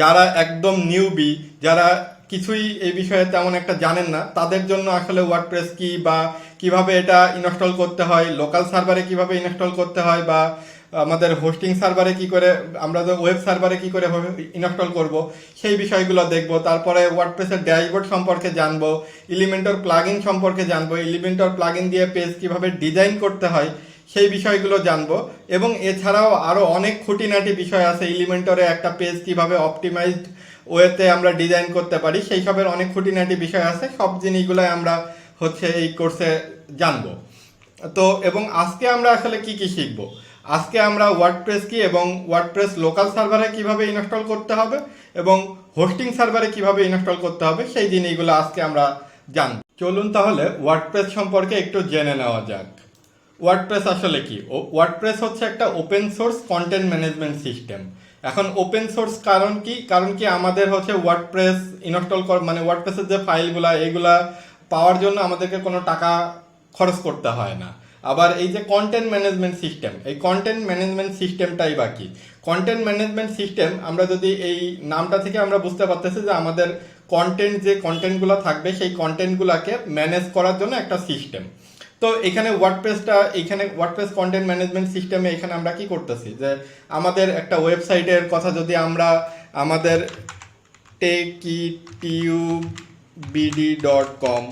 যারা একদম নিউবি যারা কিছুই এই বিষয়ে তেমন একটা জানেন না, তাদের জন্য আসলে ওয়ার্ডপ্রেস কি বা কীভাবে এটা ইনস্টল করতে হয় লোকাল সার্ভারে কীভাবে ইনস্টল করতে হয় বা আমাদের হোস্টিং সার্ভারে কি করে, আমরা যে ওয়েব সার্ভারে কি করে ইনস্টল করব, সেই বিষয়গুলো দেখব, তারপরে ওয়ার্ডপ্রেসের ড্যাশবোর্ড সম্পর্কে জানব এলিমেন্টর প্লাগইন সম্পর্কে জানব এলিমেন্টর প্লাগইন দিয়ে পেজ কীভাবে ডিজাইন করতে হয় সেই বিষয়গুলো জানব। এবং এছাড়াও আরও অনেক খুঁটিনাটি বিষয় আছে এলিমেন্টরে একটা পেজ কীভাবে অপটিমাইজড ওয়েতে আমরা ডিজাইন করতে পারি সেই সবের অনেক খুঁটিনাটি বিষয় আছে, সব জিনিসগুলো আমরা হচ্ছে এই কোর্সে জানব। তো এবং আজকে আমরা আসলে কি কি শিখব? আজকে আমরা ওয়ার্ডপ্রেস কি এবং ওয়ার্ডপ্রেস লোকাল সার্ভারে কীভাবে ইনস্টল করতে হবে এবং হোস্টিং সার্ভারে কীভাবে ইনস্টল করতে হবে, সেই জিনিসগুলো আজকে আমরা জানব। চলুন তাহলে ওয়ার্ডপ্রেস সম্পর্কে একটু জেনে নেওয়া যাক। ওয়ার্ডপ্রেস আসলে কি? ওয়ার্ডপ্রেস হচ্ছে একটা open source content management system এখন ওপেন সোর্স কারণ কি? কারণ কি আমাদের হচ্ছে ওয়ার্ডপ্রেস ইনস্টল কর মানে ওয়ার্ডপ্রেসের যে ফাইলগুলা এগুলা পাওয়ার জন্য আমাদেরকে কোনো টাকা খরচ করতে হয় না। আবার এই যে কন্টেন্ট ম্যানেজমেন্ট সিস্টেম এই কন্টেন্ট ম্যানেজমেন্ট সিস্টেমটাই বাকি কন্টেন্ট ম্যানেজমেন্ট সিস্টেম আমরা যদি এই নামটা থেকে আমরা বুঝতে পারতেছি যে আমাদের কন্টেন্ট যে কন্টেন্টগুলো থাকবে, সেই কন্টেন্টগুলোকে ম্যানেজ করার জন্য একটা সিস্টেম তো এখানে ওয়ার্ডপ্রেসটা এখানে ওয়ার্ডপ্রেস কন্টেন্ট ম্যানেজমেন্ট সিস্টেমে এখানে আমরা কি করতেছি? যে আমাদের একটা ওয়েবসাইটের কথা যদি আমরা আমাদের টেকিটিউবিডি ডট কম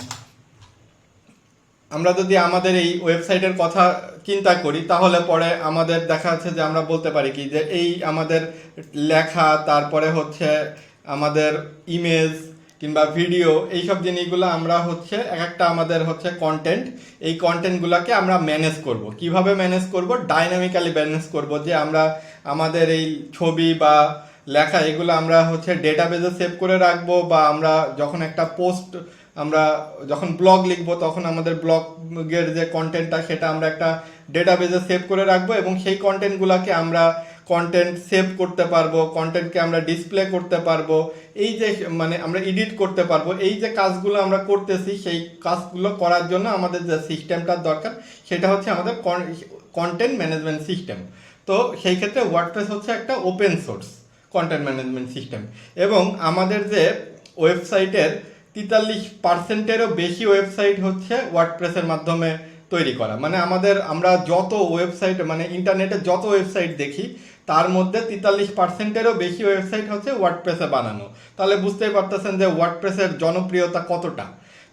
আমরা যদি আমাদের এই ওয়েবসাইটের কথা চিন্তা করি, তাহলে পরে আমাদের দেখা যাচ্ছে যে আমরা বলতে পারি কি? যে এই আমাদের লেখা, তারপরে হচ্ছে আমাদের ইমেজ কিংবা ভিডিও এইসব জিনিসগুলো আমরা হচ্ছে এক একটা আমাদের হচ্ছে কন্টেন্ট এই কন্টেন্টগুলোকে আমরা ম্যানেজ করব। কীভাবে ম্যানেজ করব? ডাইনামিক্যালি ম্যানেজ করব যে আমরা আমাদের এই ছবি বা লেখা এগুলো আমরা হচ্ছে ডেটাবেজে সেভ করে রাখব বা আমরা যখন একটা পোস্ট আমরা যখন ব্লগ লিখব তখন আমাদের ব্লগের যে কন্টেন্টটা সেটা আমরা একটা ডেটাবেজে সেভ করে রাখব এবং সেই কন্টেন্টগুলোকে আমরা কন্টেন্ট সেভ করতে পারব কন্টেন্টকে আমরা ডিসপ্লে করতে পারব, এই যে মানে আমরা এডিট করতে পারব, এই যে কাজগুলো আমরা করতেছি, সেই কাজগুলো করার জন্য আমাদের যে সিস্টেমটার দরকার, সেটা হচ্ছে আমাদের কন্টেন্ট ম্যানেজমেন্ট সিস্টেম তো সেই ক্ষেত্রে ওয়ার্ডপ্রেস হচ্ছে একটা open source content management system এবং আমাদের যে ওয়েবসাইটের তেতাল্লিশ পার্সেন্টেরও বেশি ওয়েবসাইট হচ্ছে ওয়ার্ডপ্রেসের মাধ্যমে তৈরি করা। মানে আমাদের আমরা যত ওয়েবসাইট মানে ইন্টারনেটে যত ওয়েবসাইট দেখি, তার মধ্যে তেতাল্লিশ পার্সেন্টেরও বেশি ওয়েবসাইট হচ্ছে ওয়ার্ডপ্রেসে বানানো। তাহলে বুঝতেই পারতেছেন যে ওয়ার্ডপ্রেসের জনপ্রিয়তা কতটা।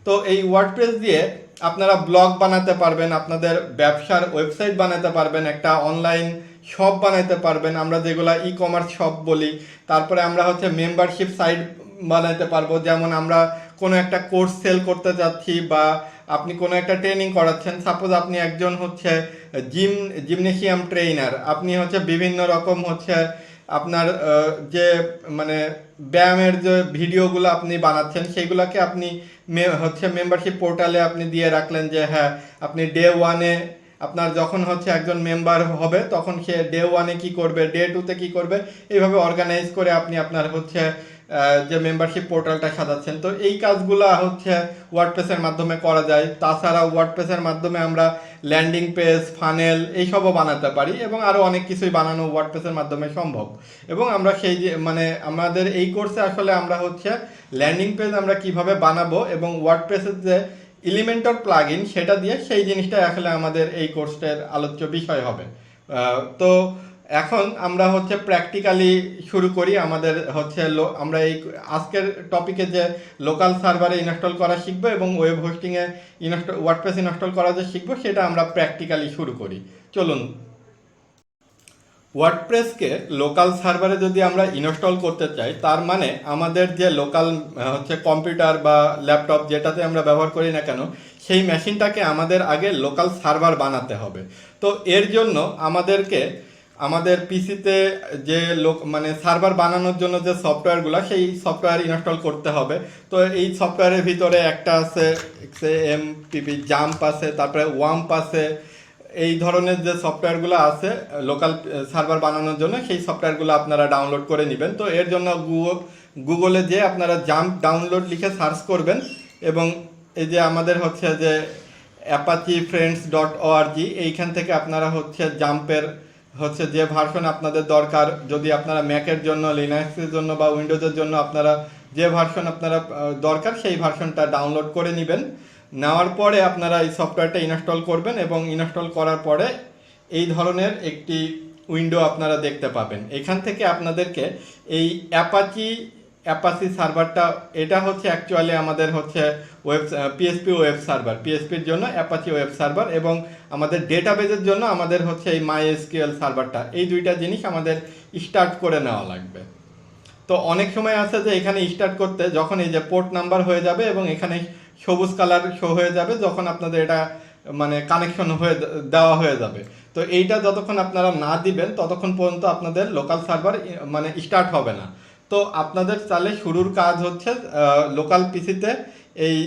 তো এই ওয়ার্ডপ্রেস দিয়ে আপনারা ব্লগ বানাতে পারবেন, আপনাদের ব্যবসার ওয়েবসাইট বানাতে পারবেন, একটা অনলাইন শপ বানাতে পারবেন, আমরা যেগুলা ই কমার্স শপ বলি, তারপরে আমরা হচ্ছে মেম্বারশিপ সাইট বানাতে পারব, যেমন আমরা কোনো একটা কোর্স সেল করতে যাচ্ছি বা আপনি কোনো একটা ট্রেনিং করাচ্ছেন সাপোজ আপনি একজন হচ্ছে জিম জিমনেশিয়াম ট্রেইনার আপনি হচ্ছে বিভিন্ন রকম হচ্ছে আপনার যে মানে ব্যায়ামের যে ভিডিওগুলো আপনি বানাচ্ছেন, সেইগুলোকে আপনি হচ্ছে মেম্বারশিপ পোর্টালে আপনি দিয়ে রাখলেন যে হ্যাঁ আপনি ডে ওয়ানে আপনার যখন হচ্ছে একজন মেম্বার হবে, তখন সে ডে ওয়ানে কি করবে ডে টুতে কি করবে, এইভাবে অর্গানাইজ করে আপনি আপনার হচ্ছে যে মেম্বারশিপ পোর্টালটা সাজাচ্ছেন। তো এই কাজগুলো হচ্ছে ওয়ার্ডপ্রেসের মাধ্যমে করা যায়। তাছাড়া ওয়ার্ডপ্রেসের মাধ্যমে আমরা ল্যান্ডিং পেজ ফানেল এইসবও বানাতে পারি এবং আরও অনেক কিছুই বানানো ওয়ার্ডপ্রেসের মাধ্যমে সম্ভব। এবং আমরা সেই মানে আমাদের এই কোর্সে আসলে আমরা হচ্ছে ল্যান্ডিং পেজ আমরা কীভাবে বানাবো এবং ওয়ার্ডপ্রেসের যে এলিমেন্টর প্লাগ সেটা দিয়ে সেই জিনিসটা আসলে আমাদের এই কোর্সটার আলোচ্য বিষয় হবে। তো এখন আমরা হচ্ছে প্র্যাকটিক্যালি শুরু করি, আমাদের হচ্ছে আমরা এই আজকের টপিকে যে লোকাল সার্ভারে ইনস্টল করা শিখব এবং ওয়েব হোস্টিংয়ে ইনস্টল ওয়ার্ডপ্রেস ইনস্টল করা যে শিখব, সেটা আমরা প্র্যাকটিক্যালি শুরু করি। চলুন। ওয়ার্ডপ্রেসকে লোকাল সার্ভারে যদি আমরা ইনস্টল করতে চাই, তার মানে আমাদের যে লোকাল হচ্ছে কম্পিউটার বা ল্যাপটপ যেটাতে আমরা ব্যবহার করি না কেন, সেই মেশিনটাকে আমাদের আগে লোকাল সার্ভার বানাতে হবে। তো এর জন্য আমাদেরকে আমাদের পিসিতে যে লোক মানে সার্ভার বানানোর জন্য যে সফটওয়্যারগুলো সেই সফটওয়্যার ইনস্টল করতে হবে। তো এই সফটওয়্যারের ভিতরে একটা আছে এম পিপি জাম্প আছে, তারপরে ওয়াম্প আছে। এই ধরনের যে সফটওয়্যারগুলো আছে লোকাল সার্ভার বানানোর জন্য, সেই সফটওয়্যারগুলো আপনারা ডাউনলোড করে নেবেন। তো এর জন্য গুগল গুগলে যে আপনারা জাম্প ডাউনলোড লিখে সার্চ করবেন, এবং এই যে আমাদের হচ্ছে যে অ্যাপাচি ফ্রেন্ডস ডট ওআরজি এইখান থেকে আপনারা হচ্ছে জাম্পের হচ্ছে যে ভার্সন আপনাদের দরকার, যদি আপনারা ম্যাকের জন্য লিনাক্সের জন্য বা উইন্ডোজের জন্য আপনারা যে ভার্সন আপনারা দরকার, সেই ভার্সনটা ডাউনলোড করে নেবেন। নেওয়ার পরে আপনারা এই সফটওয়্যারটা ইনস্টল করবেন এবং ইনস্টল করার পরে এই ধরনের একটি উইন্ডো আপনারা দেখতে পাবেন। এখান থেকে আপনাদেরকে এই অ্যাপাচি অ্যাপাচি সার্ভারটা এটা হচ্ছে অ্যাকচুয়ালি আমাদের হচ্ছে ওয়েব পিএসপি ওয়েব সার্ভার পিএসপির জন্য অ্যাপাচি ওয়েব সার্ভার এবং আমাদের ডেটাবেজের জন্য আমাদের হচ্ছে এই মাই এসকিউএল সার্ভারটা এই দুইটা জিনিস আমাদের স্টার্ট করে নেওয়া লাগবে। তো অনেক সময় আছে যে এখানে স্টার্ট করতে যখন এই যে পোর্ট নাম্বার হয়ে যাবে এবং এখানে সবুজ কালার শো হয়ে যাবে, যখন আপনাদের এটা মানে কানেকশন হয়ে দেওয়া হয়ে যাবে। তো এইটা যতক্ষণ আপনারা না দিবেন, ততক্ষণ পর্যন্ত আপনাদের লোকাল সার্ভার মানে স্টার্ট হবে না। তো আপনাদের চালে শুরুর কাজ হচ্ছে লোকাল পিসিতে এই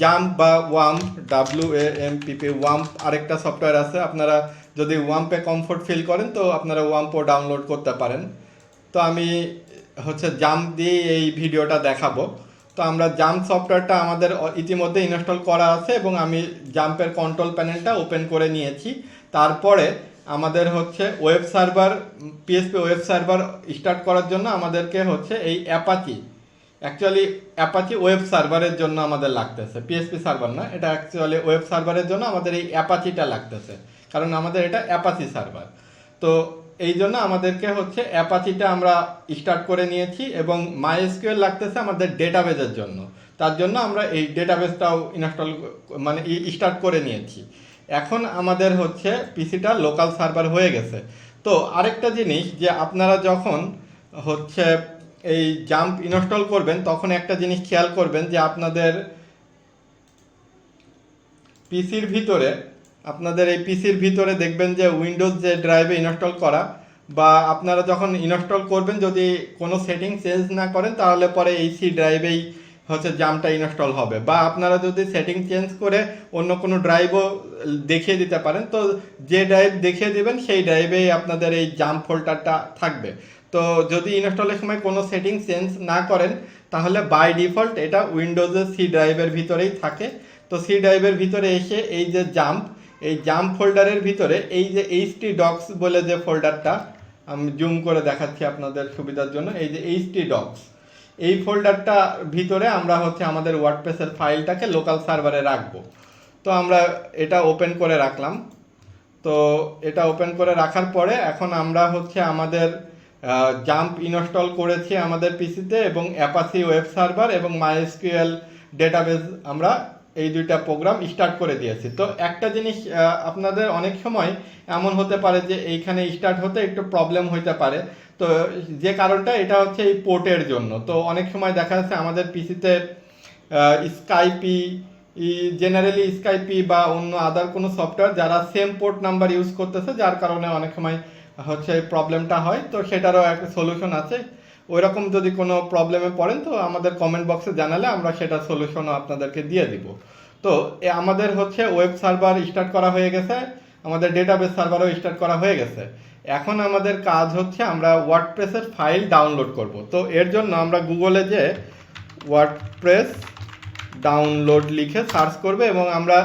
জাম্প বা ওয়াম্প ডাব্লিউ এ এম পিপি ওয়াম্প আরেকটা সফটওয়্যার আছে। আপনারা যদি ওয়াম্পে কমফোর্ট ফিল করেন, তো আপনারা ওয়াম্পও ডাউনলোড করতে পারেন। তো আমি হচ্ছে জাম্প দিয়ে এই ভিডিওটা দেখাবো। তো আমরা জাম্প সফটওয়্যারটা আমাদের ইতিমধ্যে ইনস্টল করা আছে এবং আমি জাম্পের কন্ট্রোল প্যানেলটা ওপেন করে নিয়েছি। তারপরে আমাদের হচ্ছে web server PHP web server start করার জন্য আমাদেরকে হচ্ছে এই অ্যাপাচি অ্যাকচুয়ালি অ্যাপাচি ওয়েব সার্ভারের জন্য আমাদের লাগতেছে। পিএসপি সার্ভার না, এটা অ্যাকচুয়ালি ওয়েব সার্ভারের জন্য আমাদের এই অ্যাপাচিটা লাগতেছে। কারণ আমাদের এটা অ্যাপাচি সার্ভার তো এই জন্য আমাদেরকে হচ্ছে অ্যাপাচিটা আমরা স্টার্ট করে নিয়েছি এবং মাইএসকিউএল লাগতেছে আমাদের ডেটাবেজের জন্য। তার জন্য আমরা এই ডেটাবেসটাও ইনস্টল মানে স্টার্ট করে নিয়েছি। এখন আমাদের হচ্ছে পিসিটা লোকাল সার্ভার হয়ে গেছে। তো আরেকটা জিনিস যে আপনারা যখন হচ্ছে এই জাম্প ইনস্টল করবেন, তখন একটা জিনিস খেয়াল করবেন যে আপনাদের পিসির ভিতরে, আপনাদের এই পিসির ভিতরে দেখবেন যে উইন্ডোজ যে ড্রাইভে ইনস্টল করা, বা আপনারা যখন ইনস্টল করবেন, যদি কোনো সেটিং চেঞ্জ না করেন, তাহলে পরে এই সি ড্রাইভেই হচ্ছে জামটা ইনস্টল হবে। বা আপনারা যদি সেটিং চেঞ্জ করে অন্য কোনো ড্রাইভও দেখিয়ে দিতে পারেন, তো যে ড্রাইভ দেখিয়ে দিবেন, সেই ড্রাইভেই আপনাদের এই জাম ফোল্ডারটা থাকবে। তো যদি ইনস্টলের সময় কোনো সেটিং চেঞ্জ না করেন, তাহলে বাই ডিফল্ট এটা উইন্ডোজের সি ড্রাইভের ভিতরেই থাকে। তো সি ড্রাইভের ভিতরে এসে এই যে জাম্প, এই জাম্প ফোল্ডারের ভিতরে এই যে এইচটি ডক্স বলে যে ফোল্ডারটা, আমি জুম করে দেখাচ্ছি আপনাদের সুবিধার জন্য, এই যে এইচটি ডক্স এই ফোল্ডারটা ভিতরে আমরা হচ্ছে আমাদের ওয়ার্ডপ্রেসের ফাইলটাকে লোকাল সার্ভারে রাখব। তো আমরা এটা ওপেন করে রাখলাম। তো এটা ওপেন করে রাখার পরে এখন আমরা হচ্ছে আমাদের জাম্প ইনস্টল করেছি আমাদের পিসিতে এবং অ্যাপাসি ওয়েব সার্ভার এবং মাইএসকিউএল ডেটাবেস আমরা এই দুইটা প্রোগ্রাম স্টার্ট করে দিয়েছি। তো একটা জিনিস আপনাদের অনেক সময় এমন হতে পারে যে এইখানে স্টার্ট হতে একটু প্রবলেম হইতে পারে। তো যে কারণটা, এটা হচ্ছে এই পোর্টের জন্য। তো অনেক সময় দেখা যাচ্ছে আমাদের পিসিতে স্কাইপি জেনারেলি স্কাইপি বা অন্য আদার কোনো সফটওয়্যার যারা সেম পোর্ট নাম্বার ইউজ করতেছে, যার কারণে অনেক সময় হচ্ছে প্রবলেমটা হয়, তো সেটারও একটা সলিউশন আছে। ওই রকম যদি কোনো প্রবলেমে পড়েন, তো আমাদের কমেন্ট বক্সে জানালে আমরা সেটা সলিউশনও আপনাদেরকে দিয়ে দিব। তো আমাদের হচ্ছে ওয়েব সার্ভার স্টার্ট করা হয়ে গেছে, আমাদের ডেটাবেস সার্ভারও স্টার্ট করা হয়ে গেছে। এখন আমাদের কাজ হচ্ছে আমরা ওয়ার্ডপ্রেসের ফাইল ডাউনলোড করব। তো এর জন্য আমরা গুগলে যে ওয়ার্ডপ্রেস ডাউনলোড লিখে সার্চ করবে এবং আমরা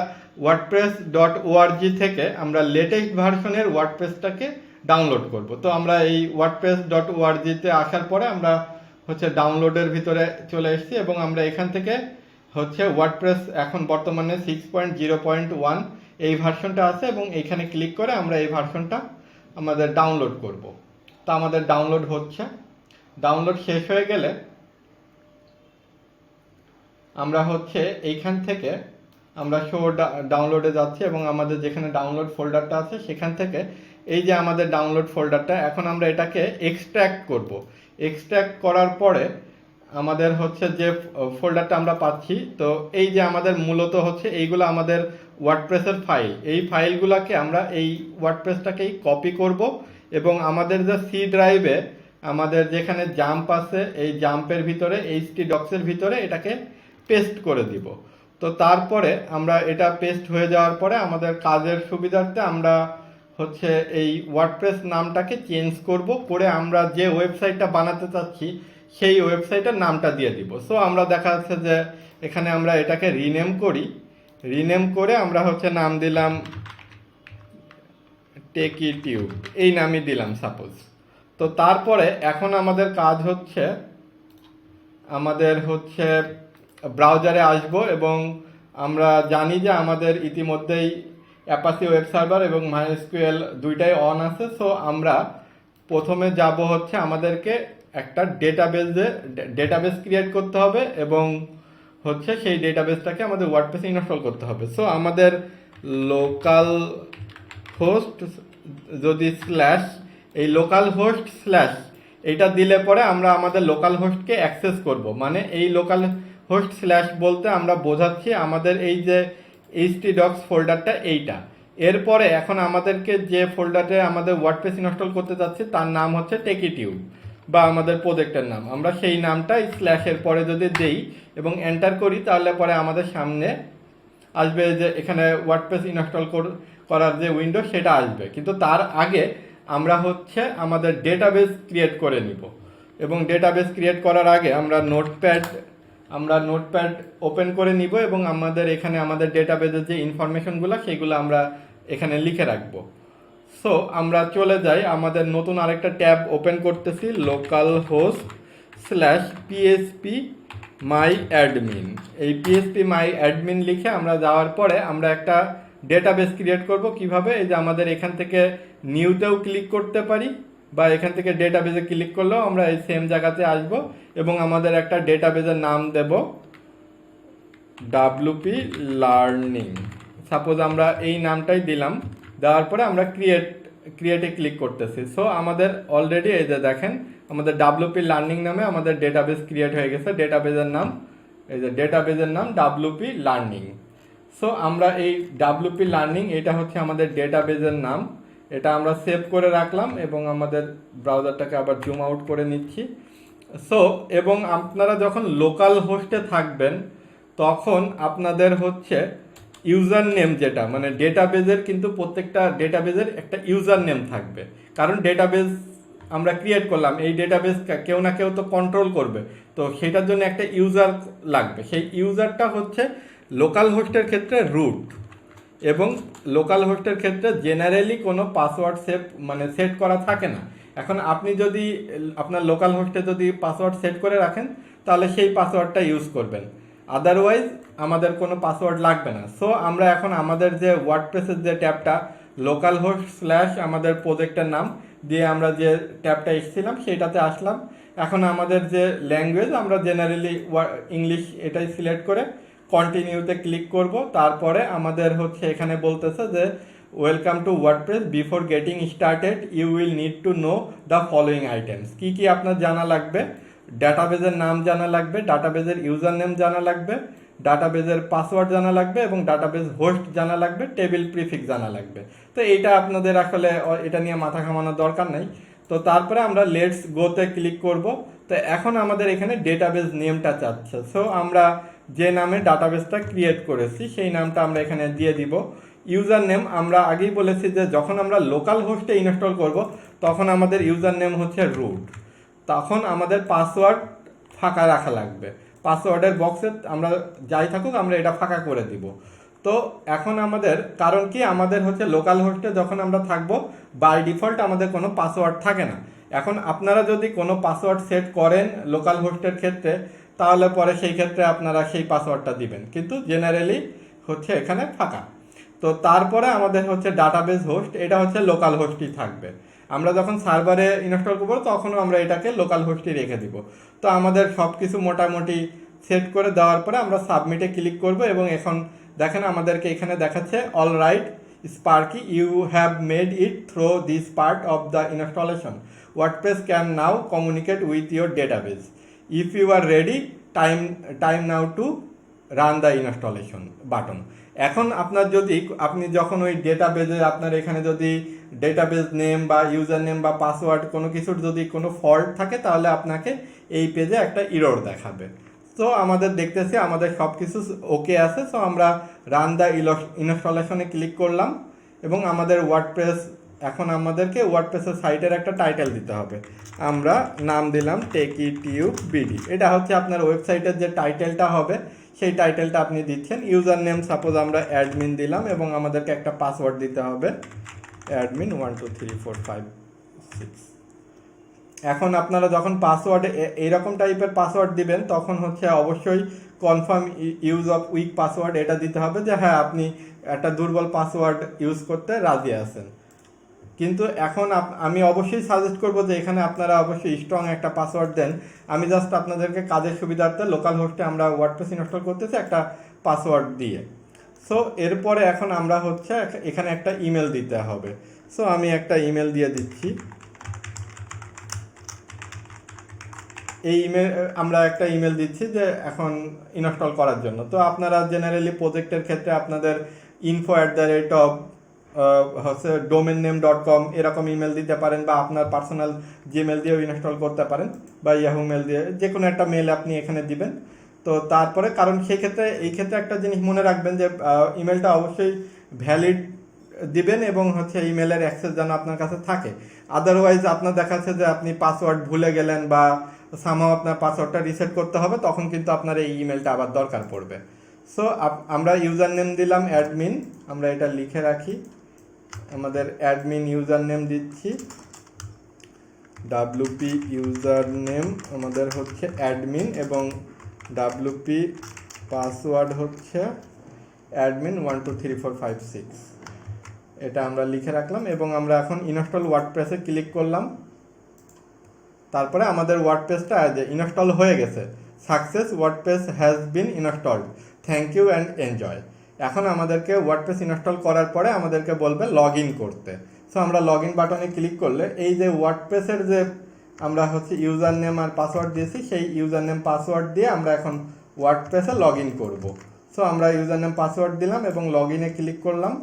ওয়ার্ডপ্রেস ডট ওআরজি থেকে আমরা লেটেস্ট ভার্সনের ওয়ার্ডপ্রেসটাকে ডাউনলোড করব। তো আমরা এই ওয়ার্ডপ্রেস ডট ওআরজিতে আসার পরে আমরা হচ্ছে ডাউনলোডের ভিতরে চলে এসেছি এবং আমরা এখান থেকে হচ্ছে ওয়ার্ডপ্রেস এখন বর্তমানে six point zero point one এই ভার্সনটা আছে এবং এইখানে ক্লিক করে আমরা এই ভার্সনটা আমাদের ডাউনলোড করব। তো আমাদের ডাউনলোড হচ্ছে। ডাউনলোড শেষ হয়ে গেলে আমরা হচ্ছে এইখান থেকে আমরা শো ডাউনলোডে যাচ্ছি এবং আমাদের যেখানে ডাউনলোড ফোল্ডারটা আছে সেখান থেকে এই যে আমাদের ডাউনলোড ফোল্ডারটা এখন আমরা এটাকে এক্সট্র্যাক্ট করব। এক্সট্র্যাক্ট করার পরে আমাদের হচ্ছে যে ফোল্ডারটা আমরা পাচ্ছি, তো এই যে আমাদের মূলত হচ্ছে এইগুলো আমাদের ওয়ার্ডপ্রেসের ফাইল এই ফাইলগুলোকে আমরা এই ওয়ার্ডপ্রেসটাকেই কপি করব এবং আমাদের যে সি ড্রাইভে আমাদের যেখানে জাম্প আছে, এই জাম্পের ভিতরে এইচটি ডক্সের ভিতরে এটাকে পেস্ট করে দিব। তো তারপরে আমরা এটা পেস্ট হয়ে যাওয়ার পরে আমাদের কাজের সুবিধার্থে আমরা হচ্ছে এই ওয়ার্ডপ্রেস নামটাকে চেঞ্জ করব, করে আমরা যে ওয়েবসাইটটা বানাতে চাচ্ছি, সেই ওয়েবসাইটের নামটা দিয়ে দিব। সো আমরা দেখা যাচ্ছে যে এখানে আমরা এটাকে রিনেম করি। রিনেম করে আমরা হচ্ছে নাম দিলাম টেকি টিউব এই নামই দিলাম সাপোজ তো তারপরে এখন আমাদের কাজ হচ্ছে, আমাদের হচ্ছে ব্রাউজারে আসব এবং আমরা জানি যে আমাদের ইতিমধ্যেই অ্যাপাসি ওয়েব সার্ভার এবং মাইএসকিউএল দুইটাই অন আছে সো আমরা প্রথমে যাব হচ্ছে আমাদেরকে একটা ডেটাবেজে ডেটাবেস ক্রিয়েট করতে হবে এবং হচ্ছে সেই ডেটাবেসটাকে আমাদের ওয়ার্ডপ্রেসে ইনস্টল করতে হবে। সো আমাদের লোকাল হোস্ট যদি স্ল্যাশ এই লোকাল হোস্ট স্ল্যাশ এটা দিলে পরে আমরা আমাদের লোকাল হোস্টকে অ্যাক্সেস করব। মানে এই লোকাল হোস্ট স্ল্যাশ বলতে আমরা বোঝাচ্ছি আমাদের এই যে এইচটি ডক্স ফোল্ডারটা এইটা। এরপরে এখন আমাদেরকে যে ফোল্ডারে আমাদের ওয়ার্ডপ্রেস ইনস্টল করতে যাচ্ছি, তার নাম হচ্ছে টেকিটিউব বা আমাদের প্রজেক্টের নাম। আমরা সেই নামটা স্ল্যাশের পরে যদি দেই এবং এন্টার করি, তাহলে পরে আমাদের সামনে আসবে যে এখানে ওয়ার্ডপ্রেস ইনস্টল করার যে উইন্ডো সেটা আসবে। কিন্তু তার আগে আমরা হচ্ছে আমাদের ডেটাবেস ক্রিয়েট করে নিব। এবং ডেটাবেস ক্রিয়েট করার আগে আমরা নোটপ্যাড আমরা নোটপ্যাড ওপেন করে নিব এবং আমাদের এখানে আমাদের ডেটাবেজের যে ইনফরমেশনগুলো সেগুলো আমরা এখানে লিখে রাখব। সো আমরা চলে যাই আমাদের নতুন আরেকটা ট্যাব ওপেন করতেছি localhost slash PHP my admin এই পিএসপি মাই অ্যাডমিন লিখে আমরা যাওয়ার পরে আমরা একটা ডেটাবেস ক্রিয়েট করব। কীভাবে? এই যে আমাদের এখান থেকে নিউতেও ক্লিক করতে পারি। বা এখান থেকে ডেটাবেজে ক্লিক করলেও আমরা এই সেম জায়গাতে আসব এবং আমাদের একটা ডেটাবেজের নাম দেব ডাব্লুপি লার্নিং সাপোজ আমরা এই নামটাই দিলাম, দেওয়ার পরে আমরা ক্রিয়েট ক্রিয়েটে ক্লিক করতেছি। সো আমাদের অলরেডি এই যে দেখেন, আমাদের ডাব্লুপি লার্নিং নামে আমাদের ডেটাবেস ক্রিয়েট হয়ে গেছে। ডেটাবেজের নাম, এই যে ডেটাবেজের নাম ডাব্লুপি লার্নিং সো আমরা এই ডাব্লুপি লার্নিং এটা হচ্ছে আমাদের ডেটাবেজের নাম। এটা আমরা সেভ করে রাখলাম এবং আমাদের ব্রাউজারটাকে আবার জুম আউট করে নিচ্ছি। সো এবং আপনারা যখন লোকাল হোস্টে থাকবেন, তখন আপনাদের হচ্ছে ইউজার নেম যেটা মানে ডেটাবেজের কিন্তু প্রত্যেকটা ডেটাবেজের একটা ইউজার নেম থাকবে। কারণ ডেটাবেজ আমরা ক্রিয়েট করলাম, এই ডেটাবেজ কেউ না কেউ তো কন্ট্রোল করবে। তো সেটার জন্য একটা ইউজার লাগবে। সেই ইউজারটা হচ্ছে লোকাল হোস্টের ক্ষেত্রে রুট এবং লোকাল হোস্টের ক্ষেত্রে জেনারেলি কোনো পাসওয়ার্ড সেভ মানে সেট করা থাকে না। এখন আপনি যদি, আপনার লোকাল হোস্টে যদি পাসওয়ার্ড সেট করে রাখেন, তাহলে সেই পাসওয়ার্ডটা ইউজ করবেন। আদারওয়াইজ আমাদের কোনো পাসওয়ার্ড লাগবে না। সো আমরা এখন আমাদের যে ওয়ার্ডপ্রেসের যে ট্যাবটা লোকাল হোস্ট স্ল্যাশ আমাদের প্রজেক্টের নাম দিয়ে আমরা যে ট্যাবটা এসেছিলাম, সেইটাতে আসলাম। এখন আমাদের যে ল্যাঙ্গুয়েজ আমরা জেনারেলি ইংলিশ এটাই সিলেক্ট করে কন্টিনিউতে ক্লিক করব। তারপরে আমাদের হচ্ছে এখানে বলতেছে যে welcome to WordPress before getting started you will need to know the following items কী কী আপনার জানা লাগবে? ডাটাবেজের নাম জানা লাগবে, ডাটাবেজের ইউজার নেম জানা লাগবে, ডাটাবেজের পাসওয়ার্ড জানা লাগবে এবং ডাটাবেজ হোস্ট জানা লাগবে, টেবিল প্রিফিক্স জানা লাগবে। তো এইটা আপনাদের আসলে এটা নিয়ে মাথা ঘামানোর দরকার নেই। তো তারপরে আমরা লেটস গোতে ক্লিক করব। তো এখন আমাদের এখানে ডেটাবেজ নেমটা চাচ্ছে। সো আমরা যে নামে ডাটাবেসটা ক্রিয়েট করেছি, সেই নামটা আমরা এখানে দিয়ে দিব। ইউজার নেম আমরা আগেই বলেছি যে যখন আমরা লোকাল হোস্টে ইনস্টল করব, তখন আমাদের ইউজার নেম হচ্ছে রুট তখন আমাদের পাসওয়ার্ড ফাঁকা রাখা লাগবে। পাসওয়ার্ডের বক্সে আমরা যাই থাকুক, আমরা এটা ফাঁকা করে দিব। তো এখন আমাদের, কারণ কি? আমাদের হচ্ছে লোকাল হোস্টে যখন আমরা থাকব বাই ডিফল্ট আমাদের কোনো পাসওয়ার্ড থাকে না। এখন আপনারা যদি কোনো পাসওয়ার্ড সেট করেন লোকাল হোস্টের ক্ষেত্রে তাহলে পরে সেই ক্ষেত্রে আপনারা সেই পাসওয়ার্ডটা দিবেন। কিন্তু জেনারেলি হচ্ছে এখানে ফাঁকা। তো তারপরে আমাদের হচ্ছে ডাটাবেস হোস্ট এটা হচ্ছে লোকাল হোস্টই থাকবে। আমরা যখন সার্ভারে ইনস্টল করব, তখনও আমরা এটাকে লোকাল হোস্টই রেখে দিব। তো আমাদের সব কিছু মোটামুটি সেট করে দেওয়ার পরে আমরা সাবমিটে ক্লিক করব এবং এখন দেখেন আমাদেরকে এখানে দেখাচ্ছে all right sparky you have made it through this part of the installation WordPress can now communicate with your database if you are ready time time now to run the installation button এখন আপনার যদি, আপনি যখন ওই ডেটাবেজে আপনার এখানে যদি database name বা ইউজার নেম বা পাসওয়ার্ড কোনো কিছুর যদি কোনো ফল্ট থাকে, তাহলে আপনাকে এই পেজে একটা ইরোর দেখাবে। তো আমাদের দেখতেছি, আমাদের সব কিছু ওকে আছে। সো আমরা রান দ্য ইনস্টলেশনে ক্লিক করলাম এবং আমাদের ওয়ার্ডপ্রেস এখন আমাদেরকে ওয়ার্ডপ্রেসের সাইটের একটা টাইটেল দিতে হবে। আমরা নাম দিলাম টেকি টিউব বিডি এটা হচ্ছে আপনার ওয়েবসাইটের যে টাইটেলটা হবে, সেই টাইটেলটা আপনি দিচ্ছেন। ইউজার নেম সাপোজ আমরা অ্যাডমিন দিলাম এবং আমাদেরকে একটা পাসওয়ার্ড দিতে হবে admin one two three four five six এখন আপনারা যখন পাসওয়ার্ড এইরকম টাইপের পাসওয়ার্ড দিবেন, তখন হচ্ছে অবশ্যই confirm use of weak password এটা দিতে হবে যে হ্যাঁ আপনি একটা দুর্বল পাসওয়ার্ড ইউজ করতে রাজি আছেন। কিন্তু এখন আমি অবশ্যই সাজেস্ট করব যে এখানে আপনারা অবশ্যই স্ট্রং একটা পাসওয়ার্ড দেন। আমি জাস্ট আপনাদেরকে কাজের সুবিধার্থে লোকাল হোস্টে আমরা ওয়ার্ডপ্রেস ইনস্টল করতেছি একটা পাসওয়ার্ড দিয়ে। সো এরপরে এখন আমরা হচ্ছে এখানে একটা ইমেল দিতে হবে। সো আমি একটা ইমেল দিয়ে দিচ্ছি। এই ইমেল আমরা একটা ইমেল দিচ্ছি যে এখন ইনস্টল করার জন্য। তো আপনারা জেনারেলি প্রজেক্টের ক্ষেত্রে আপনাদের info at the rate of হচ্ছে ডোমেন নেম ডট কম এরকম ইমেল দিতে পারেন বা আপনার পার্সোনাল জিমেল দিয়েও ইনস্টল করতে পারেন বা ইয়াহু মেল দিয়ে যে কোনো একটা মেল আপনি এখানে দিবেন। তো তারপরে, কারণ সেই ক্ষেত্রে এই ক্ষেত্রে একটা জিনিস মনে রাখবেন যে ইমেলটা অবশ্যই ভ্যালিড দিবেন এবং হচ্ছে ইমেলের অ্যাক্সেস যেন আপনার কাছে থাকে। আদারওয়াইজ আপনার দেখাচ্ছে যে আপনি পাসওয়ার্ড ভুলে গেলেন বা সামাও আপনার পাসওয়ার্ডটা রিসেট করতে হবে, তখন কিন্তু আপনার এই ইমেলটা আবার দরকার পড়বে। সো আমরা ইউজার নেম দিলাম অ্যাডমিন আমরা এটা লিখে রাখি। আমাদের অ্যাডমিন ইউজার নেম দিচ্ছি। ডাব্লুপি ইউজার নেম আমাদের হচ্ছে অ্যাডমিন এবং ডাব্লুপি পাসওয়ার্ড হচ্ছে admin one two three four five six এটা আমরা লিখে রাখলাম এবং আমরা এখন ইনস্টল ওয়ার্ডপ্রেসে ক্লিক করলাম। তারপরে আমাদের ওয়ার্ডপ্রেসটা যে ইনস্টল হয়ে গেছে। Success WordPress has been installed thank you and enjoy এখন আমাদেরকে ওয়ার্ডপ্রেস ইনস্টল করার পরে আমাদেরকে বলবে লগ ইন করতে। সো আমরা লগ ইন বাটনে ক্লিক করলে এই যে ওয়ার্ডপ্রেসের যে আমরা হচ্ছে ইউজার নেম আর পাসওয়ার্ড দিয়েছি, সেই ইউজার নেম পাসওয়ার্ড দিয়ে আমরা এখন ওয়ার্ডপ্রেসে লগ ইন করব। সো আমরা ইউজার নেম পাসওয়ার্ড দিলাম এবং লগ ইনে ক্লিক করলাম।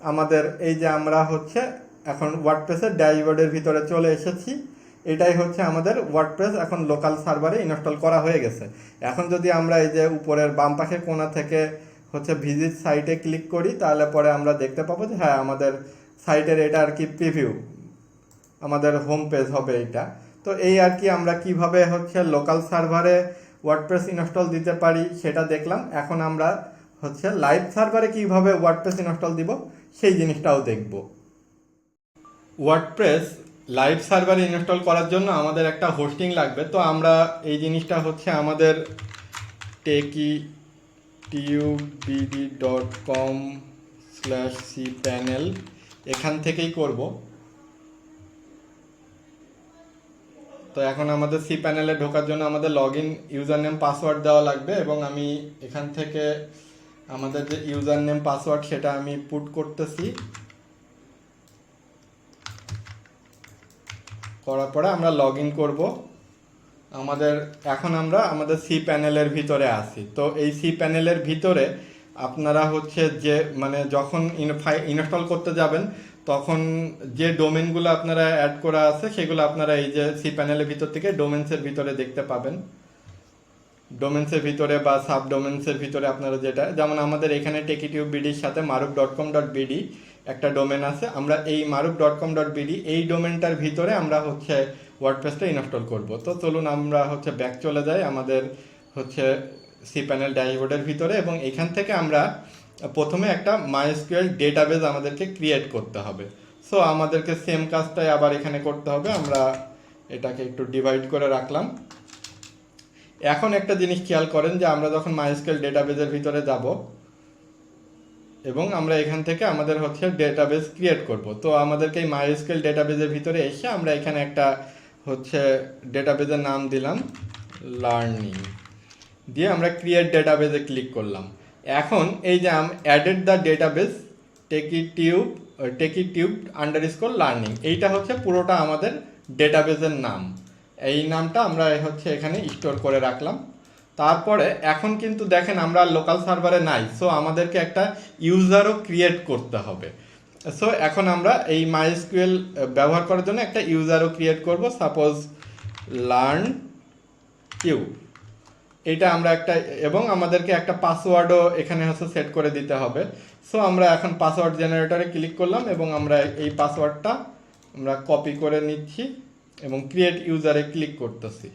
আমাদের এই যে আমরা হচ্ছে এখন ওয়ার্ডপ্রেসের ড্যাশবোর্ডের ভিতরে চলে এসেছি। এটাই হচ্ছে আমাদের ওয়ার্ডপ্রেস এখন লোকাল সার্ভারে ইনস্টল করা হয়ে গেছে। এখন যদি আমরা এই যে উপরের বাম পাশে কোণা থেকে হচ্ছে ভিজিট সাইটে ক্লিক করি, তাহলে পরে আমরা দেখতে পাবো যে হ্যাঁ আমাদের সাইটের এটা আর কি প্রিভিউ আমাদের হোম পেজ হবে এটা তো এই আর কি আমরা কীভাবে হচ্ছে লোকাল সার্ভারে ওয়ার্ডপ্রেস ইনস্টল দিতে পারি সেটা দেখলাম। এখন আমরা হচ্ছে লাইভ সার্ভারে কীভাবে ওয়ার্ডপ্রেস ইনস্টল দিব সেই জিনিসটাও দেখব। ওয়ার্ডপ্রেস লাইভ সার্ভারে ইনস্টল করার জন্য আমাদের একটা হোস্টিং লাগবে। তো আমরা এই জিনিসটা হচ্ছে আমাদের techie tubebd dot com slash cPanel এখান থেকেই করব। তো এখন আমাদের সি প্যানেলে ঢোকার জন্য আমাদের log in user name password দেওয়া লাগবে এবং আমি এখান থেকে আমাদের যে ইউজার নেম পাসওয়ার্ড সেটা আমি পুট করতেছি। করার পরে আমরা লগ ইন করব। আমাদের, এখন আমরা আমাদের সি প্যানেলের ভিতরে আসি তো এই সি প্যানেলের ভিতরে আপনারা হচ্ছে যে মানে যখন ইনস্টল করতে যাবেন, তখন যে ডোমেনগুলো আপনারা অ্যাড করা আছে, সেগুলো আপনারা এই যে সি প্যানেলের ভিতর থেকে ডোমেন্সের ভিতরে দেখতে পাবেন। ডোমেন্সের ভিতরে বা সাব ডোমেন্সের ভিতরে আপনারা যেটা, যেমন আমাদের এখানে টেকিটিউব বিডির সাথে Maruf dot com dot BD একটা ডোমেন আছে, আমরা এই Maruf dot com dot BD এই ডোমেনটার ভিতরে আমরা হচ্ছে ওয়ার্ডপ্রেসটা ইনস্টল করব। তো চলুন আমরা হচ্ছে ব্যাক চলে যাই আমাদের হচ্ছে সি প্যানেল ড্যাশবোর্ডের ভিতরে এবং এখান থেকে আমরা প্রথমে একটা মাইস্কুয়েল ডেটাবেজ আমাদেরকে ক্রিয়েট করতে হবে। সো আমাদেরকে সেম কাজটাই আবার এখানে করতে হবে, আমরা এটাকে একটু ডিভাইড করে রাখলাম। এখন একটা জিনিস খেয়াল করেন যে আমরা যখন মাইস্কেল ডেটাবেজের ভিতরে যাব এবং আমরা এখান থেকে আমাদের হচ্ছে ডেটাবেস ক্রিয়েট করব। তো আমাদেরকে এই মাইস্কেল ডেটাবেজের ভিতরে এসে আমরা এখানে একটা হচ্ছে ডেটাবেজের নাম দিলাম লার্নিং দিয়ে আমরা ক্রিয়েট ডেটাবেজে ক্লিক করলাম। এখন এই যে আম added the database techie tube techie tube underscore learning এইটা হচ্ছে পুরোটা আমাদের ডেটাবেজের নাম। এই নামটা আমরা হচ্ছে এখানে স্টোর করে রাখলাম। তারপরে এখন কিন্তু দেখেন আমরা লোকাল সার্ভারে নাই সো আমাদেরকে একটা ইউজারও ক্রিয়েট করতে হবে। সো এখন আমরা এই মাইস্কুয়েল ব্যবহার করার জন্য একটা ইউজারও ক্রিয়েট করব সাপোজ লার্ন ইউ এটা আমরা একটা, এবং আমাদেরকে একটা পাসওয়ার্ডও এখানে হচ্ছে সেট করে দিতে হবে। সো আমরা এখন পাসওয়ার্ড জেনারেটরে ক্লিক করলাম, এবং আমরা এই পাসওয়ার্ডটা আমরা কপি করে নিচ্ছি, এবং ক্রিয়েট ইউজারে ক্লিক করতেছি।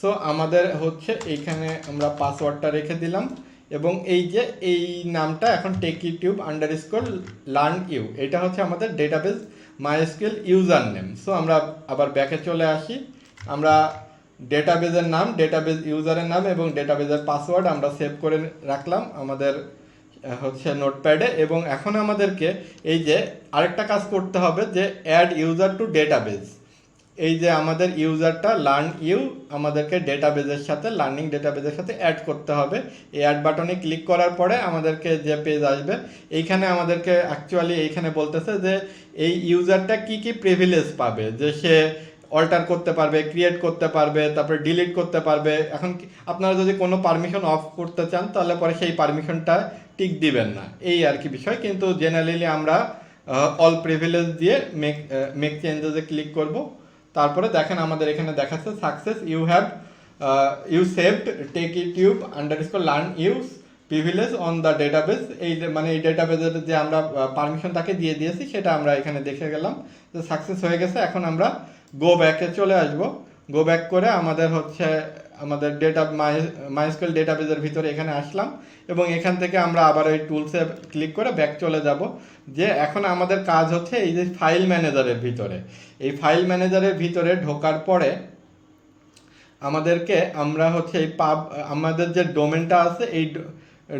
সো আমাদের হচ্ছে এইখানে আমরা পাসওয়ার্ডটা রেখে দিলাম এবং এই যে এই নামটা এখন tech YouTube underscore learn you এটা হচ্ছে আমাদের database MySQL user name so আমরা আবার ব্যাকে চলে আসি। আমরা ডেটাবেজের নাম ডেটাবেজ ইউজারের নাম এবং ডেটাবেজের পাসওয়ার্ড আমরা সেভ করে রাখলাম আমাদের হচ্ছে নোটপ্যাডে এবং এখন আমাদেরকে এই যে আরেকটা কাজ করতে হবে যে অ্যাড ইউজার টু ডেটাবেজ এই যে আমাদের ইউজারটা লার্ন ইউ, আমাদেরকে ডেটাবেজের সাথে লার্নিং ডেটাবেজের সাথে অ্যাড করতে হবে। এই অ্যাড বাটনে ক্লিক করার পরে আমাদেরকে যে পেজ আসবে, এইখানে আমাদেরকে অ্যাকচুয়ালি এইখানে বলতেছে যে এই ইউজারটা কি কি প্রিভিলেজ পাবে? যে সে অল্টার করতে পারবে ক্রিয়েট করতে পারবে, তারপরে ডিলিট করতে পারবে। এখন আপনারা যদি কোনো পারমিশন অফ করতে চান, তাহলে পরে সেই পারমিশনটা টিক দিবেন না। এই আর কি বিষয়। কিন্তু জেনারেলি আমরা অল প্রিভিলেজ দিয়ে মেক মেক চেঞ্জেসে ক্লিক করব। তারপরে দেখেন আমাদের এখানে দেখাচ্ছে success you have you saved tech YouTube underscore learn use privilege on the database এই মানে এই ডেটাবেসের যে আমরা পারমিশন তাকে দিয়ে দিয়েছি, সেটা আমরা এখানে দেখে গেলাম যে সাকসেস হয়ে গেছে। এখন আমরা গো ব্যাকে চলে আসব। গো ব্যাক করে আমাদের হচ্ছে আমাদের ডেটা মাই মাইস্কেল ডেটাবেজের ভিতরে এখানে আসলাম এবং এখান থেকে আমরা আবার ওই টুলসে ক্লিক করে ব্যাক চলে যাব, যে এখন আমাদের কাজ হচ্ছে এই যে ফাইল ম্যানেজারের ভিতরে। এই ফাইল ম্যানেজারের ভিতরে ঢোকার পরে আমাদেরকে আমরা হচ্ছে এই পাব আমাদের যে ডোমেনটা আছে, এই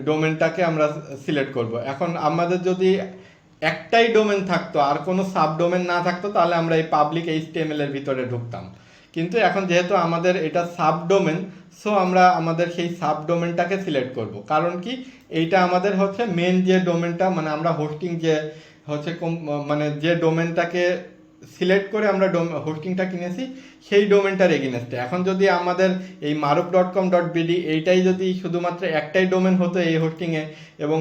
ডোমেনটাকে আমরা সিলেক্ট করব। এখন আমাদের যদি একটাই ডোমেন থাকতো, আর কোনো সাব ডোমেন না থাকতো, তাহলে আমরা এই পাবলিক এইচটিএমএল এর ভিতরে ঢুকতাম। কিন্তু এখন যেহেতু আমাদের এটা সাব ডোমেন সো আমরা আমাদের সেই সাব ডোমেনটাকে সিলেক্ট করব। কারণ কি? এইটা আমাদের হচ্ছে মেন যে ডোমেনটা মানে আমরা হোস্টিং যে হচ্ছে মানে যে ডোমেনটাকে সিলেক্ট করে আমরা হোস্টিংটা কিনেছি, সেই ডোমেনটার এগেনস্টে এখন যদি আমাদের এই Maruf dot com dot BD এইটাই যদি শুধুমাত্র একটাই ডোমেন হতো এই হোস্টিংয়ে এবং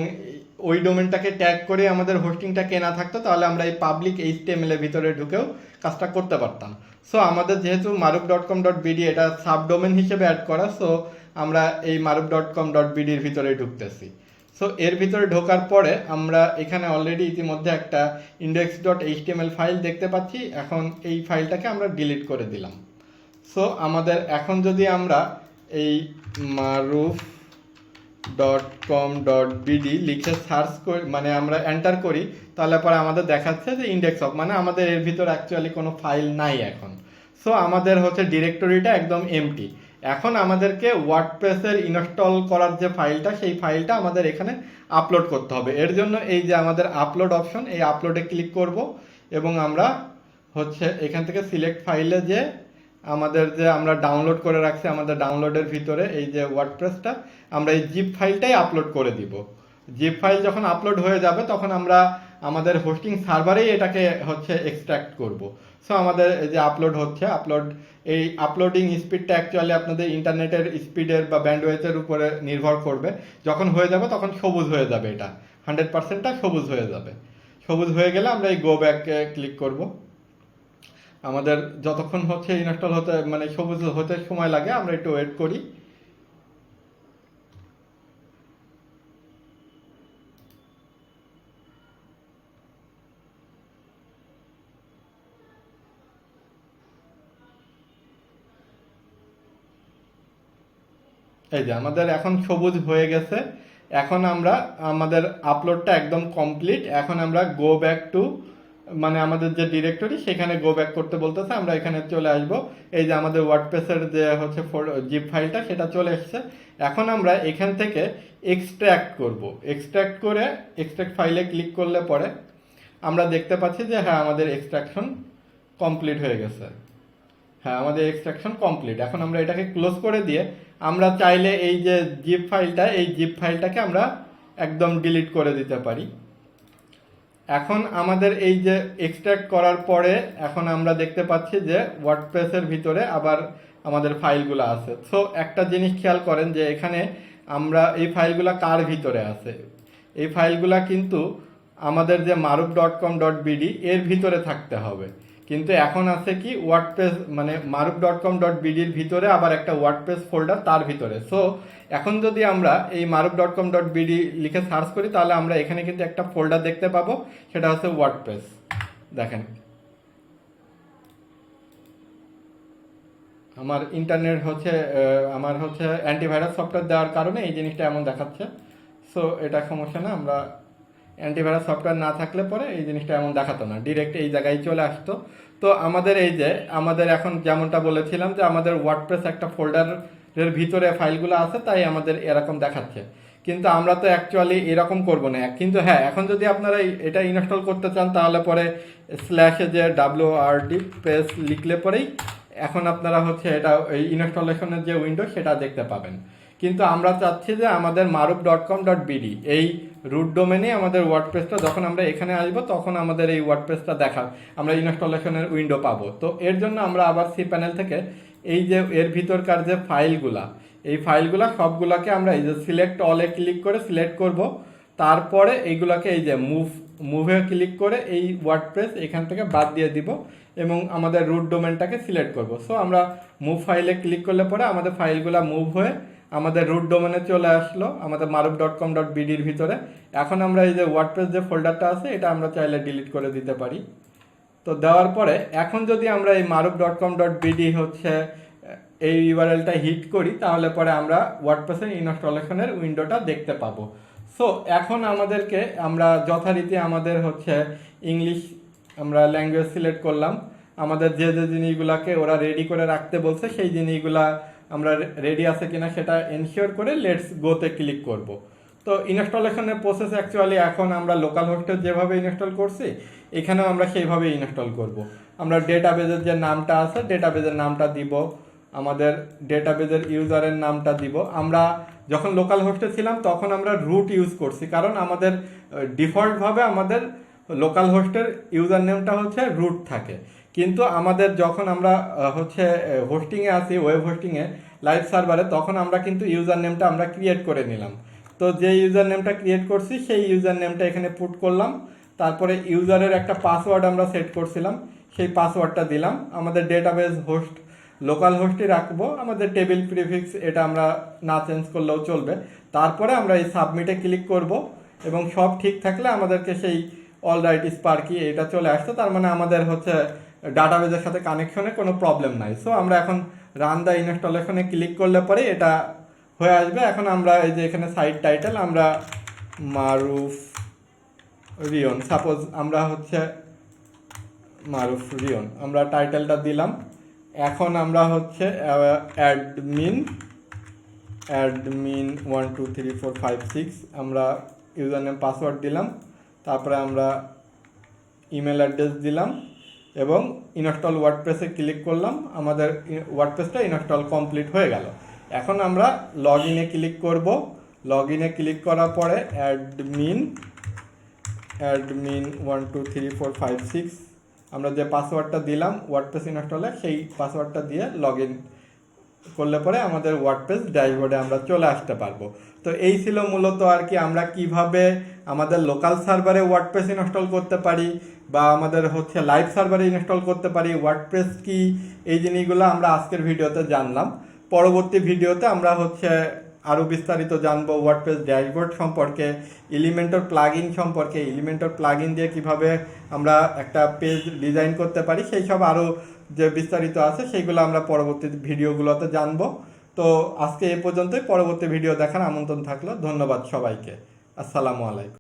ওই ডোমেনটাকে ট্যাগ করে আমাদের হোস্টিংটা কেনা থাকতো, তাহলে আমরা এই পাবলিক এইচটিএমএল এর ভিতরে ঢুকেও কাজটা করতে পারতাম। সো আমাদের যেহেতু Maruf dot com dot BD এটা সাব ডোমেন হিসেবে অ্যাড করা সো আমরা এই মারুপ ডট কম ডট বিডির ভিতরে ঢুকতেছি। সো এর ভিতরে ঢোকার পরে আমরা এখানে অলরেডি ইতিমধ্যে একটা ইন্ডেক্স ডট এইচটিএমএল ফাইল দেখতে পাচ্ছি, এখন এই ফাইলটাকে আমরা ডিলিট করে দিলাম। সো আমাদের এখন যদি আমরা এই Maruf dot com dot BD লিখে সার্চ করি মানে আমরা এন্টার করি, তাহলে পরে আমাদের দেখাচ্ছে যে ইন্ডেক্স অফ মানে আমাদের এর ভিতর অ্যাকচুয়ালি কোনো ফাইল নাই এখন। সো আমাদের হচ্ছে ডিরেক্টরিটা একদম এমটি এখন আমাদেরকে ওয়ার্ডপ্রেসের ইনস্টল করার যে ফাইলটা সেই ফাইলটা আমাদের এখানে আপলোড করতে হবে। এর জন্য এই যে আমাদের আপলোড অপশন এই আপলোডে ক্লিক করব এবং আমরা হচ্ছে এখান থেকে সিলেক্ট ফাইলে যে আমাদের যে আমরা ডাউনলোড করে রাখছি, আমাদের ডাউনলোডের ভিতরে এই যে ওয়ার্ডপ্রেসটা আমরা এই জিপ ফাইলটাই আপলোড করে দিব। জিপ ফাইল যখন আপলোড হয়ে যাবে, তখন আমরা আমাদের হোস্টিং সার্ভারেই এটাকে হচ্ছে এক্সট্রাক্ট করব। সো আমাদের যে আপলোড হচ্ছে আপলোড এই আপলোডিং স্পিডটা অ্যাকচুয়ালি আপনাদের ইন্টারনেটের স্পিডের বা ব্যান্ডওয়েথের উপরে নির্ভর করবে। যখন হয়ে যাবে, তখন সবুজ হয়ে যাবে এটা। হান্ড্রেড পার্সেন্টটা সবুজ হয়ে যাবে। সবুজ হয়ে গেলে আমরা এই গো ব্যাকে ক্লিক করব। আমাদের যতক্ষণ হচ্ছে ইনস্টল হতে মানে সবুজ হতে সময় লাগে, আমরা একটু ওয়েট করি। এই যে আমাদের এখন সবুজ হয়ে গেছে। এখন আমরা, আমাদের আপলোডটা একদম কমপ্লিট এখন আমরা গো ব্যাক টু মানে আমাদের যে ডিরেক্টরি সেখানে গো ব্যাক করতে বলতেছে, আমরা এখানে চলে আসব। এই যে আমাদের ওয়ার্ডপ্রেসের যে হচ্ছে জিপ ফাইলটা সেটা চলে এসেছে। এখন আমরা এখান থেকে এক্সট্র্যাক্ট করব। এক্সট্র্যাক্ট করে এক্সট্র্যাক্ট ফাইলে ক্লিক করলে পরে আমরা দেখতে পাচ্ছি যে হ্যাঁ আমাদের এক্সট্রাকশন কমপ্লিট হয়ে গেছে। হ্যাঁ আমাদের এক্সট্রাকশন কমপ্লিট এখন আমরা এটাকে ক্লোজ করে দিয়ে আমরা চাইলে এই যে জিপ ফাইলটা এই জিপ ফাইলটাকে আমরা একদম ডিলিট করে দিতে পারি। এখন আমাদের এই যে এক্সট্র্যাক্ট করার পরে এখন আমরা দেখতে পাচ্ছি যে ওয়ার্ডপ্রেসের ভিতরে আবার আমাদের ফাইলগুলো আছে। সো একটা জিনিস খেয়াল করেন যে এখানে আমরা এই ফাইলগুলো কার ভিতরে আছে? এই ফাইলগুলো কিন্তু আমাদের যে Maruf dot com dot BD এর ভিতরে থাকতে হবে। কিন্তু এখন আছে কি ওয়ার্ডপ্রেস মানে মারুপ ডট কম ডট বিডির ভিতরে আবার একটা ওয়ার্ডপ্রেস ফোল্ডার তার ভিতরে। সো এখন যদি আমরা এই Maruf dot com dot BD লিখে সার্চ করি, তাহলে আমরা এখানে কিন্তু একটা ফোল্ডার দেখতে পাবো, সেটা হচ্ছে ওয়ার্ডপ্রেস দেখেন। আমার ইন্টারনেট হচ্ছে আমার হচ্ছে অ্যান্টিভাইরাস সফটওয়্যার দেওয়ার কারণে এই জিনিসটা এমন দেখাচ্ছে। সো এটা সমস্যা না, আমরা অ্যান্টিভাইরাস সফটওয়্যার না থাকলে পরে এই জিনিসটা এমন দেখাতো না। ডিরেক্ট এই জায়গায় চলে আসতো। তো আমাদের এই যে, আমাদের এখন যেমনটা বলেছিলাম যে, আমাদের ওয়ার্ডপ্রেস একটা ফোল্ডারের ভিতরে ফাইলগুলো আছে, তাই আমাদের এরকম দেখাচ্ছে। কিন্তু আমরা তো অ্যাকচুয়ালি এরকম করব না। কিন্তু হ্যাঁ এখন যদি আপনারা এটা ইনস্টল করতে চান, তাহলে পরে স্ল্যাশে যে ডাব্লিউ আর ডি প্রেস লিখলে পরেই এখন আপনারা হচ্ছে এটা, এই ইনস্টলেশনের যে উইন্ডো সেটা দেখতে পাবেন। কিন্তু আমরা চাচ্ছি যে আমাদের Maruf dot com dot BD এই রুট ডোমেনে আমাদের ওয়ার্ডপ্রেসটা যখন আমরা এখানে আসব, তখন আমাদের এই ওয়ার্ডপ্রেসটা দেখা আমরা ইনস্টলেশনের উইন্ডো পাবো। তো এর জন্য আমরা আবার সি প্যানেল থেকে এই যে এর ভিতরকার যে ফাইলগুলা, এই ফাইলগুলা সবগুলাকে আমরা এই যে সিলেক্ট অলে ক্লিক করে সিলেক্ট করব। তারপরে এইগুলাকে এই যে মুভ মুভে ক্লিক করে এই ওয়ার্ডপ্রেস এখান থেকে বাদ দিয়ে দিব এবং আমাদের রুট ডোমেনটাকে সিলেক্ট করব। সো আমরা মুভ ফাইলে ক্লিক করলে পরে আমাদের ফাইলগুলা মুভ হয়ে আমাদের রুট ডোমেনে চলে আসলো, আমাদের মারুপ ডট কম ডট বিডির ভিতরে। এখন আমরা এই যে ওয়ার্ডপ্রেস যে ফোল্ডারটা আছে, এটা আমরা চাইলে ডিলিট করে দিতে পারি। তো দেওয়ার পরে, এখন যদি আমরা এই Maruf dot com dot BD হচ্ছে, এই ইউআরএলটা হিট করি, তাহলে পরে আমরা ওয়ার্ডপ্রেসের ইনস্টলেশনের উইন্ডোটা দেখতে পাবো। সো এখন আমাদেরকে আমরা যথারীতি আমাদের হচ্ছে ইংলিশ আমরা ল্যাঙ্গুয়েজ সিলেক্ট করলাম। আমাদের যে যে জিনিসগুলোকে ওরা রেডি করে রাখতে বলছে, সেই জিনিসগুলা আমরা রেডি আছে কিনা সেটা এনশিওর করে লেটস গোতে ক্লিক করব। তো ইনস্টলেশনের প্রসেস অ্যাকচুয়ালি এখন আমরা লোকাল হোস্টে যেভাবে ইনস্টল করছি, এখানেও আমরা সেইভাবে ইনস্টল করব। আমরা ডেটাবেজের যে নামটা আছে ডেটাবেজের নামটা দিব, আমাদের ডেটাবেজের ইউজারের নামটা দিব। আমরা যখন লোকাল হোস্টে ছিলাম, তখন আমরা রুট ইউজ করছি, কারণ আমাদের ডিফল্টভাবে আমাদের লোকাল হোস্টের ইউজার নেমটা হচ্ছে রুট থাকে। কিন্তু আমাদের যখন আমরা হচ্ছে হোস্টিংয়ে আসি ওয়েব হোস্টিংয়ে লাইভ সার্ভারে তখন আমরা কিন্তু ইউজার নেমটা আমরা ক্রিয়েট করে নিলাম। তো যে ইউজার নেমটা ক্রিয়েট করছি, সেই ইউজার নেমটা এখানে পুট করলাম। তারপরে ইউজারের একটা পাসওয়ার্ড আমরা সেট করছিলাম। সেই পাসওয়ার্ডটা দিলাম। আমাদের ডেটাবেস হোস্ট লোকাল হোস্টই রাখব। আমাদের টেবিল প্রিফিক্স এটা আমরা না চেঞ্জ করলেও চলবে। তারপরে আমরা এই সাবমিটে ক্লিক করব এবং সব ঠিক থাকলে আমাদেরকে সেই অল রাইট স্পার্কি এটা চলে আসতো। তার মানে আমাদের হচ্ছে ডাটাবেজের সাথে কানেকশনে কোনো প্রবলেম নাই। সো আমরা এখন রান দ্য ইনস্টলেশনে ক্লিক করলে পরে এটা হয়ে আসবে। এখন আমরা এই যে এখানে সাইট টাইটেল আমরা মারুফ রিয়ন সাপোজ আমরা হচ্ছে মারুফ রিয়ন আমরা টাইটেলটা দিলাম। এখন আমরা হচ্ছে admin admin one two three four five six আমরা ইউজার নেম পাসওয়ার্ড দিলাম। তারপরে আমরা ইমেল অ্যাড্রেস দিলাম। এবং ইনস্টল ওয়ার্ডপ্রেসে ক্লিক করলাম, আমাদের ওয়ার্ডপ্রেসটা ইনস্টল কমপ্লিট হয়ে গেল। এখন আমরা লগ ইনে ক্লিক করব। লগ ইনে ক্লিক করার পরে admin admin one two three four five six আমরা যে পাসওয়ার্ডটা দিলাম ওয়ার্ডপ্রেস ইনস্টলে সেই পাসওয়ার্ডটা দিয়ে লগ ইন করলে পরে আমাদের ওয়ার্ডপ্রেস ড্যাশবোর্ডে আমরা চলে আসতে পারব। তো এই ছিল মূলত আর কি, আমরা কীভাবে আমাদের লোকাল সার্ভারে ওয়ার্ডপ্রেস ইনস্টল করতে পারি বা আমাদের হচ্ছে লাইভ সার্ভারে ইনস্টল করতে পারি ওয়ার্ডপ্রেস কি, এই জিনিসগুলো আমরা আজকের ভিডিওতে জানলাম। পরবর্তী ভিডিওতে আমরা হচ্ছে আরও বিস্তারিত জানব ওয়ার্ডপ্রেস ড্যাশবোর্ড সম্পর্কে এলিমেন্টর প্লাগইন সম্পর্কে এলিমেন্টর প্লাগইন দিয়ে কীভাবে আমরা একটা পেজ ডিজাইন করতে পারি, সেই সব আরও যে বিস্তারিত আছে সেইগুলো আমরা পরবর্তী ভিডিওগুলোতে জানব। তো আজকে এ পর্যন্তই, পরবর্তী ভিডিও দেখার আমন্ত্রণ থাকল, ধন্যবাদ সবাইকে। আসসালামু আলাইকুম।